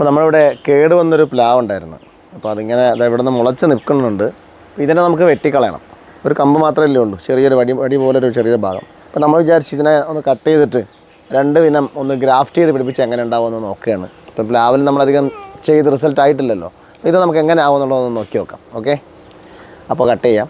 അപ്പോൾ നമ്മളിവിടെ കേട് വന്നൊരു പ്ലാവ് ഉണ്ടായിരുന്നു. അപ്പോൾ അതിങ്ങനെ അത് ഇവിടെ നിന്ന് മുളച്ച് നിൽക്കുന്നുണ്ട്. ഇതിനെ നമുക്ക് വെട്ടിക്കളയണം. ഒരു കമ്പ് മാത്രമല്ലേ ഉള്ളൂ. ചെറിയൊരു വടി വടി പോലൊരു ചെറിയൊരു ഭാഗം. അപ്പോൾ നമ്മൾ വിചാരിച്ച് ഇതിനെ ഒന്ന് കട്ട് ചെയ്തിട്ട് രണ്ട് ദിനം ഒന്ന് ഗ്രാഫ്റ്റ് ചെയ്ത് പിടിപ്പിച്ച് എങ്ങനെ ഉണ്ടാവുമെന്ന് നോക്കുകയാണ്. ഇപ്പോൾ പ്ലാവിൽ നമ്മളധികം ചെയ്ത് റിസൾട്ട് ആയിട്ടില്ലല്ലോ. ഇത് നമുക്ക് എങ്ങനെ ആവുമെന്നുള്ളതൊന്ന് നോക്കി നോക്കാം. ഓക്കെ? അപ്പോൾ കട്ട് ചെയ്യാം.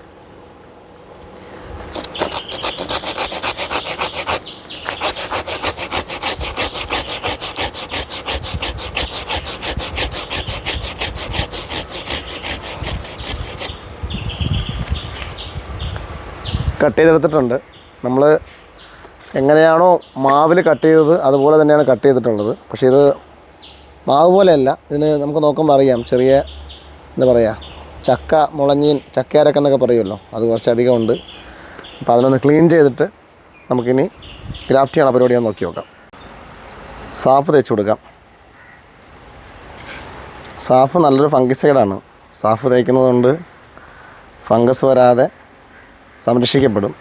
കട്ട് ചെയ്തെടുത്തിട്ടുണ്ട്. നമ്മൾ എങ്ങനെയാണോ മാവിൽ കട്ട് ചെയ്തത് അതുപോലെ തന്നെയാണ് കട്ട് ചെയ്തിട്ടുള്ളത്. പക്ഷേ ഇത് മാവ് പോലെയല്ല. ഇതിന് നമുക്ക് നോക്കുമ്പോൾ അറിയാം. ചെറിയ എന്താ പറയുക ചക്ക മുളഞ്ഞീൻ ചക്കയരക്കെന്നൊക്കെ പറയുമല്ലോ. അത് കുറച്ചധികം ഉണ്ട്. അപ്പോൾ അതിനൊന്ന് ക്ലീൻ ചെയ്തിട്ട് നമുക്കിനി ഗ്രാഫ്റ്റ് ചെയ്യണ പരിപാടി ഒന്ന് നോക്കി നോക്കാം. സാഫ് തേച്ച് കൊടുക്കാം. സാഫ് നല്ലൊരു ഫംഗിസൈഡാണ്. സാഫ് തേക്കുന്നത് കൊണ്ട് ഫംഗസ് വരാതെ സംരക്ഷിക്കപ്പെടും.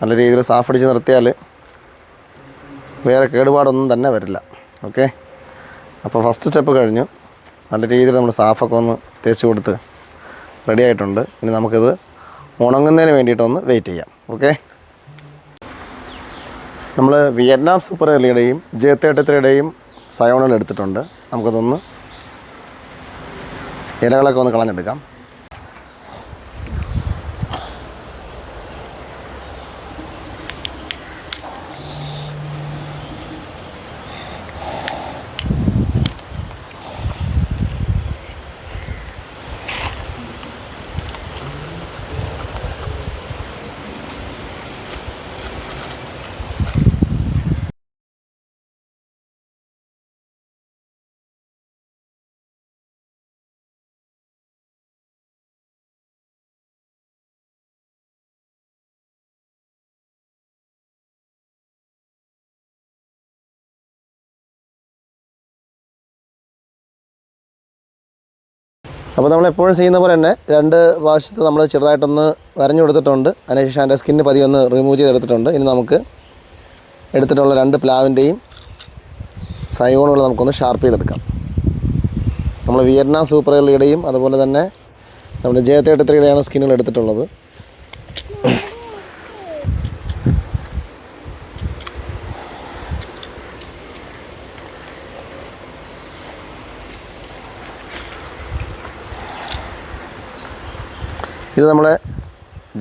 നല്ല രീതിയിൽ സാഫ് അടിച്ച് നിർത്തിയാൽ വേറെ കേടുപാടൊന്നും തന്നെ വരില്ല. ഓക്കെ അപ്പോൾ ഫസ്റ്റ് സ്റ്റെപ്പ് കഴിഞ്ഞു. നല്ല രീതിയിൽ നമ്മൾ സാഫൊക്കെ ഒന്ന് തേച്ച് കൊടുത്ത് റെഡി ആയിട്ടുണ്ട്. ഇനി നമുക്കിത് ഉണങ്ങുന്നതിന് വേണ്ടിയിട്ടൊന്ന് വെയിറ്റ് ചെയ്യാം. ഓക്കെ നമ്മൾ വിയറ്റ്നാം സൂപ്പർ എലിയുടെയും ജെ തേട്ടത്തിയുടെയും സയോണൽ എടുത്തിട്ടുണ്ട്. നമുക്കതൊന്ന് ഇലകളൊക്കെ ഒന്ന് കളഞ്ഞെടുക്കാം. അപ്പോൾ നമ്മൾ എപ്പോഴും ചെയ്യുന്ന പോലെ തന്നെ രണ്ട് വശത്ത് നമ്മൾ ചെറുതായിട്ടൊന്ന് വരഞ്ഞു കൊടുത്തിട്ടുണ്ട്. അതിനുശേഷം അതിന്റെ സ്കിന്ന് പതി ഒന്ന് റിമൂവ് ചെയ്തെടുത്തിട്ടുണ്ട്. ഇനി നമുക്ക് എടുത്തിട്ടുള്ള രണ്ട് പ്ലാവിന്റെയും സൈഗോണുകൾ നമുക്കൊന്ന് ഷാർപ്പ് ചെയ്തെടുക്കാം. നമ്മൾ വിയറ്റ്നാം സൂപ്പർ എള്ളിയുടെയും അതുപോലെ തന്നെ നമ്മുടെ ജയത്തേട്ടത്തിയുടെയാണ് സ്കിന്നുകൾ എടുത്തിട്ടുള്ളത്. ഇത് നമ്മുടെ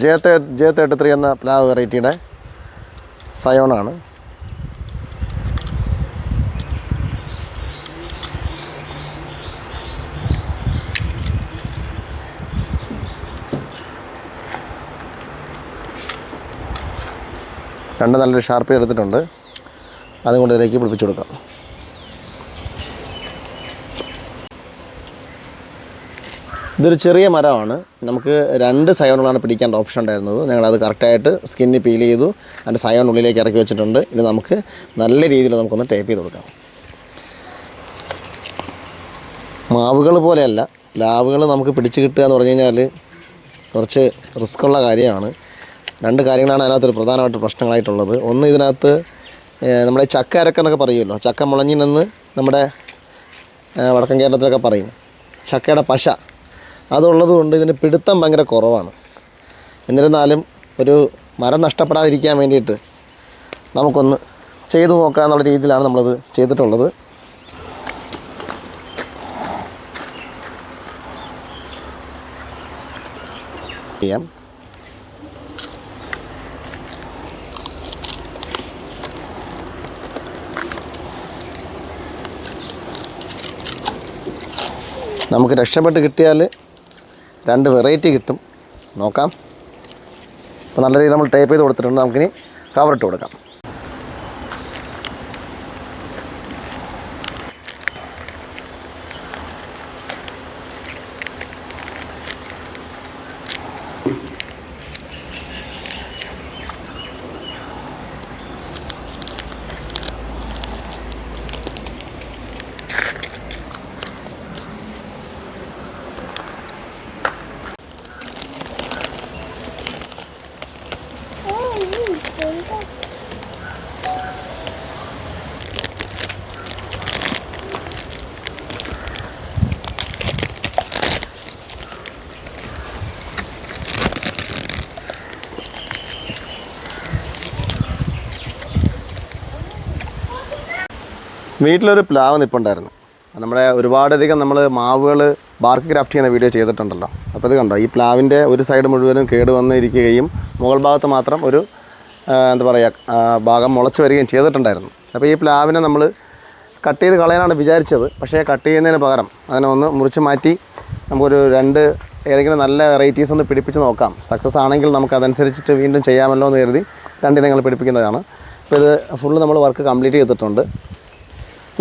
ജെ തേ ജെ തേർട്ടി ത്രീ എന്ന പ്ലാവ് വെറൈറ്റിയുടെ സയോണാണ്. രണ്ട് നല്ലൊരു ഷാർപ്പ് ചെയ്തെടുത്തിട്ടുണ്ട്. അതും കൊണ്ട് ഇതിലേക്ക് പിടിപ്പിച്ചു കൊടുക്കാം. ഇതൊരു ചെറിയ മരമാണ്. നമുക്ക് രണ്ട് സയോണുകളാണ് പിടിക്കേണ്ട ഓപ്ഷൻ ഉണ്ടായിരുന്നത്. ഞങ്ങളത് കറക്റ്റായിട്ട് സ്കിന്നിൽ പീൽ ചെയ്തു. അതിന്റെ സയോൺ ഉള്ളിലേക്ക് ഇറക്കി വെച്ചിട്ടുണ്ട്. ഇനി നമുക്ക് നല്ല രീതിയിൽ നമുക്കൊന്ന് ടേപ്പ് ചെയ്ത് കൊടുക്കാം. മാവുകൾ പോലെയല്ല. ലാവുകൾ നമുക്ക് പിടിച്ച് കിട്ടുക എന്ന് പറഞ്ഞു കഴിഞ്ഞാൽ കുറച്ച് റിസ്ക്കുള്ള കാര്യമാണ്. രണ്ട് കാര്യങ്ങളാണ് അതിനകത്തൊരു പ്രധാനമായിട്ട് പ്രശ്നങ്ങളായിട്ടുള്ളത്. ഒന്ന് ഇതിനകത്ത് നമ്മുടെ ചക്ക അരക്കെന്നൊക്കെ പറയുമല്ലോ. ചക്ക മുളഞ്ഞിനെന്ന് നമ്മുടെ വടക്കൻ കേരളത്തിലൊക്കെ പറയും. ചക്കയുടെ പശ. അതുള്ളത് കൊണ്ട് ഇതിന് പിടുത്തം ഭയങ്കര കുറവാണ്. എന്നിരുന്നാലും ഒരു മരം നഷ്ടപ്പെടാതിരിക്കാൻ വേണ്ടിയിട്ട് നമുക്കൊന്ന് ചെയ്തു നോക്കാമെന്നുള്ള രീതിയിലാണ് നമ്മളത് ചെയ്തിട്ടുള്ളത്. ചെയ്യാം. നമുക്ക് രക്ഷപ്പെട്ട് കിട്ടിയാൽ രണ്ട് വെറൈറ്റി കിട്ടും. നോക്കാം. അപ്പോൾ നല്ല രീതിയിൽ നമ്മൾ ടേപ്പ് ചെയ്ത് കൊടുത്തിട്ടുണ്ട്. നമുക്കിനി കവറിട്ട് കൊടുക്കാം. വീട്ടിലൊരു പ്ലാവ് നിപ്പുണ്ടായിരുന്നു. നമ്മുടെ ഒരുപാടധികം നമ്മൾ മാവുകൾ ബാർക്ക് ക്രാഫ്റ്റ് ചെയ്യുന്ന വീഡിയോ ചെയ്തിട്ടുണ്ടല്ലോ. അപ്പോൾ ഇത് കണ്ടോ? ഈ പ്ലാവിന്റെ ഒരു സൈഡ് മുഴുവനും കേട് വന്നിരിക്കുകയും മുകൾ ഭാഗത്ത് മാത്രം ഒരു എന്താ പറയുക ഭാഗം മുളച്ച് വരികയും ചെയ്തിട്ടുണ്ടായിരുന്നു. അപ്പോൾ ഈ പ്ലാവിനെ നമ്മൾ കട്ട് ചെയ്ത് കളയാനാണ് വിചാരിച്ചത്. പക്ഷേ കട്ട് ചെയ്യുന്നതിന് പകരം അതിനെ ഒന്ന് മുറിച്ച് മാറ്റി നമുക്കൊരു രണ്ട് ഏതെങ്കിലും നല്ല വെറൈറ്റീസ് ഒന്ന് പിടിപ്പിച്ച് നോക്കാം. സക്സസ് ആണെങ്കിൽ നമുക്ക് അതനുസരിച്ചിട്ട് വീണ്ടും ചെയ്യാമല്ലോ എന്ന് കരുതി രണ്ടിനങ്ങൾ പിടിപ്പിക്കുന്നതാണ്. അപ്പോൾ ഇത് ഫുള്ള് നമ്മൾ വർക്ക് കംപ്ലീറ്റ് ചെയ്തിട്ടുണ്ട്.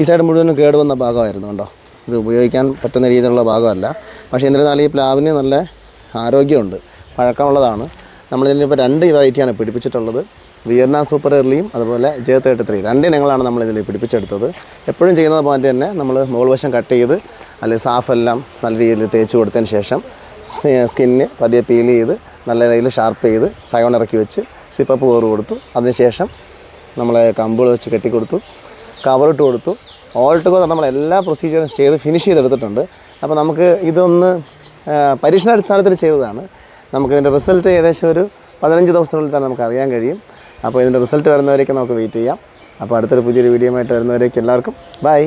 ഈ സൈഡ് മുഴുവനും കേട് വന്ന ഭാഗമായിരുന്നു കണ്ടോ. ഇത് ഉപയോഗിക്കാൻ പറ്റുന്ന രീതിയിലുള്ള ഭാഗമല്ല. പക്ഷേ എന്നിരുന്നാലും ഈ പ്ലാവിന് നല്ല ആരോഗ്യമുണ്ട്. പഴക്കമുള്ളതാണ്. നമ്മളിതിനിപ്പോൾ രണ്ട് വെറൈറ്റിയാണ് പിടിപ്പിച്ചിട്ടുള്ളത്. വിയർണ സൂപ്പർ എർലിയും അതുപോലെ ജെ തേർട്ടി ത്രീ. രണ്ട് ഇനങ്ങളാണ് നമ്മളിതിൽ പിടിപ്പിച്ചെടുത്തത്. എപ്പോഴും ചെയ്യുന്നത് പോലെ തന്നെ നമ്മൾ മുകൾ വശം കട്ട് ചെയ്ത് അല്ലെങ്കിൽ സാഫെല്ലാം നല്ല രീതിയിൽ തേച്ച് കൊടുത്തതിന് ശേഷം സ്കിന്ന് പതിയെ പീൽ ചെയ്ത് നല്ല രീതിയിൽ ഷാർപ്പ് ചെയ്ത് സയോൺ ഇറക്കി വെച്ച് സിപ്പപ്പ് കയറ് കൊടുത്തു. അതിനുശേഷം നമ്മളെ കമ്പുകൾ വെച്ച് കെട്ടിക്കൊടുത്തു കവറിട്ട് കൊടുത്തു. ഓൾട്ട് കോ നമ്മൾ എല്ലാ പ്രൊസീജിയറും ചെയ്ത് ഫിനിഷ് ചെയ്തെടുത്തിട്ടുണ്ട്. അപ്പോൾ നമുക്ക് ഇതൊന്ന് പരീക്ഷണാടിസ്ഥാനത്തിൽ ചെയ്തതാണ്. നമുക്കിതിന്റെ റിസൾട്ട് ഏകദേശം ഒരു പതിനഞ്ച് ദിവസത്തിനുള്ളിൽ തന്നെ നമുക്ക് അറിയാൻ കഴിയും. അപ്പോൾ ഇതിന്റെ റിസൾട്ട് വരുന്നവരേക്ക് നമുക്ക് വെയിറ്റ് ചെയ്യാം. അപ്പോൾ അടുത്തൊരു പുതിയൊരു വീഡിയോ ആയിട്ട് വരുന്നവരേക്ക് എല്ലാവർക്കും ബൈ